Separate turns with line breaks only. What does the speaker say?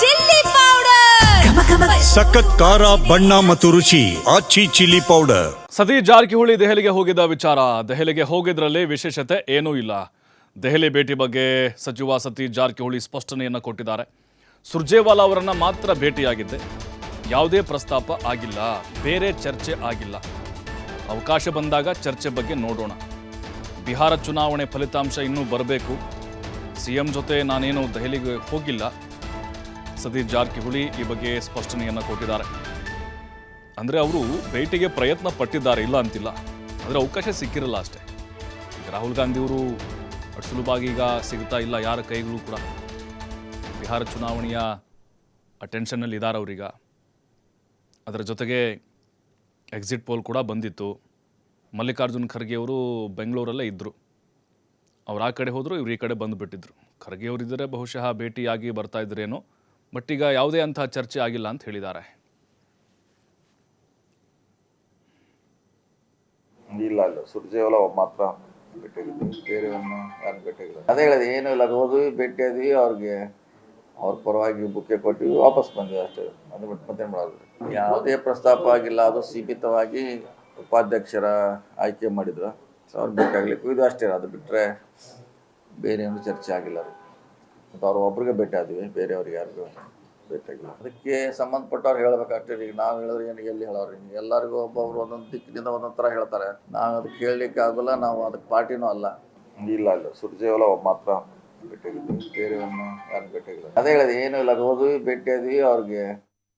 Chilli powder.
ಸಖತ್ ಖಾರ ಬಣ್ಣ ಮತ್ತು ರುಚಿ ಆಚಿ ಚಿಲ್ಲಿ ಪೌಡರ್.
ಸತೀಶ್ ಜಾರಕಿಹೊಳಿ ದೆಹಲಿಗೆ ಹೋಗಿದ್ದ ವಿಚಾರ. ದೆಹಲಿಗೆ ಹೋಗಿದ್ರಲ್ಲಿ ವಿಶೇಷತೆ ಏನೂ ಇಲ್ಲ. ದೆಹಲಿ ಭೇಟಿ ಬಗ್ಗೆ ಸಚಿವ ಸತೀಶ್ ಜಾರಕಿಹೊಳಿ ಸ್ಪಷ್ಟನೆಯನ್ನು ಕೊಟ್ಟಿದ್ದಾರೆ. ಸುರ್ಜೇವಾಲಾ ಅವರನ್ನು ಮಾತ್ರ ಭೇಟಿಯಾಗಿದ್ದೆ. ಯಾವುದೇ ಪ್ರಸ್ತಾಪ ಆಗಿಲ್ಲ. ಬೇರೆ ಚರ್ಚೆ ಆಗಿಲ್ಲ. ಅವಕಾಶ ಬಂದಾಗ ಚರ್ಚೆ ಬಗ್ಗೆ ನೋಡೋಣ. ಬಿಹಾರ ಚುನಾವಣೆ ಫಲಿತಾಂಶ ಇನ್ನೂ ಬರಬೇಕು. ಸಿ ಎಂ ಜೊತೆ ನಾನೇನು ದೆಹಲಿಗೆ ಹೋಗಿಲ್ಲ. ಸತೀಶ್ ಜಾರಕಿಹೊಳಿ ಈ ಬಗ್ಗೆ ಸ್ಪಷ್ಟನೆಯನ್ನು ಕೊಟ್ಟಿದ್ದಾರೆ. ಅಂದರೆ ಅವರು ಭೇಟಿಗೆ ಪ್ರಯತ್ನ ಪಟ್ಟಿದ್ದಾರೆ, ಇಲ್ಲ ಅಂತಿಲ್ಲ. ಆದರೆ ಅವಕಾಶ ಸಿಕ್ಕಿರಲ್ಲ ಅಷ್ಟೇ. ರಾಹುಲ್ ಗಾಂಧಿಯವರು ಅಷ್ಟು ಸುಲಭವಾಗಿ ಈಗ ಸಿಗ್ತಾ ಇಲ್ಲ, ಯಾರ ಕೈಗಳು ಕೂಡ. ಬಿಹಾರ ಚುನಾವಣೆಯ ಟೆನ್ಷನ್ನಲ್ಲಿ ಇದ್ದಾರೆ ಅವರೀಗ. ಅದರ ಜೊತೆಗೆ ಎಕ್ಸಿಟ್ ಪೋಲ್ ಕೂಡ ಬಂದಿತ್ತು. ಮಲ್ಲಿಕಾರ್ಜುನ್ ಖರ್ಗೆ ಅವರು ಬೆಂಗಳೂರಲ್ಲೇ ಇದ್ದರು ಅವ್ರು ಆ ಕಡೆ ಹೋದರು, ಇವ್ರು ಈ ಕಡೆ ಬಂದುಬಿಟ್ಟಿದ್ರು. ಖರ್ಗೆ ಅವರಿದ್ದರೆ ಬಹುಶಃ ಭೇಟಿಯಾಗಿ ಬರ್ತಾ ಇದ್ರೇನೋ ಬಟ್ ಈಗ ಯಾವುದೇ ಅಂತಹ ಚರ್ಚೆ ಆಗಿಲ್ಲ ಅಂತ ಹೇಳಿದ್ದಾರೆ.
ಇಲ್ಲ ಇಲ್ಲ. ಸುರ್ಜೇವಲ ಮಾತ್ರ ಭೇಟಿಯಾಗಿದ್ದೀವಿ ಬೇರೆಯವ್ರನ್ನ ಯಾರು ಭೇಟಿಯಾಗಿಲ್ಲ? ಅದೇ ಹೇಳಿದೆ, ಏನೂ ಇಲ್ಲ. ಅದು ಹೋದ್ವಿ ಭೇಟಿಯಾದ್ವಿ ಅವ್ರಿಗೆ ಅವ್ರ ಪರವಾಗಿ ಬುಕ್ಕೆ ಕೊಟ್ಟಿವಿ. ವಾಪಸ್ ಬಂದ್ವಿ ಅಷ್ಟೇ. ಅದು ಬಿಟ್ಟು ಮತ್ತೆ ಮಾಡೋದು. ಯಾವುದೇ ಪ್ರಸ್ತಾಪ ಆಗಿಲ್ಲ. ಅದು ಸೀಮಿತವಾಗಿ ಉಪಾಧ್ಯಕ್ಷರ ಆಯ್ಕೆ ಮಾಡಿದ್ರು. ಅವ್ರು ಭೇಟಿಯಾಗಲಿಕ್ಕೂ ಇದು ಅಷ್ಟೇ. ಅದು ಬಿಟ್ಟರೆ ಬೇರೆ ಚರ್ಚೆ ಆಗಿಲ್ಲ. ಅದು ಮತ್ತು ಅವ್ರು ಒಬ್ರಿಗೆ ಭೇಟಿ ಆದ್ವಿ ಬೇರೆಯವ್ರಿಗೆ ಯಾರಿಗೂ ಭೇಟಿಯಾಗಿಲ್ಲ. ಅದಕ್ಕೆ ಸಂಬಂಧಪಟ್ಟವ್ರು ಹೇಳ್ಬೇಕಷ್ಟೇ ಈಗ ನಾವು ಹೇಳಿದ್ರೆ ಏನು ಎಲ್ಲಿ ಹೇಳೋರು? ಹಿಂಗೆ ಎಲ್ಲರಿಗೂ ಒಬ್ಬೊಬ್ರು ಒಂದೊಂದು ದಿಕ್ಕಿನಿಂದ ಒಂದೊಂದು ಥರ ಹೇಳ್ತಾರೆ. ನಾವು ಅದಕ್ಕೆ ಹೇಳಲಿಕ್ಕೆ ಆಗೋಲ್ಲ ನಾವು ಅದಕ್ಕೆ ಪಾರ್ಟಿನೂ ಅಲ್ಲ. ಇಲ್ಲ ಇಲ್ಲ. ಸುರ್ಜೇವಲ್ಲ ಒಬ್ಬ ಮಾತ್ರ ಭೇಟಿಯಾಗಿದ್ದೀವಿ ಬೇರೆಯವ್ರನ್ನ ಯಾರು ಭೇಟಿಯಾಗಿಲ್ಲ. ಅದೇ ಹೇಳಿದೆ ಏನೂ ಇಲ್ಲ ಅದು ಹೋದ್ವಿ ಭೇಟಿಯಾದ್ವಿ ಅವ್ರಿಗೆ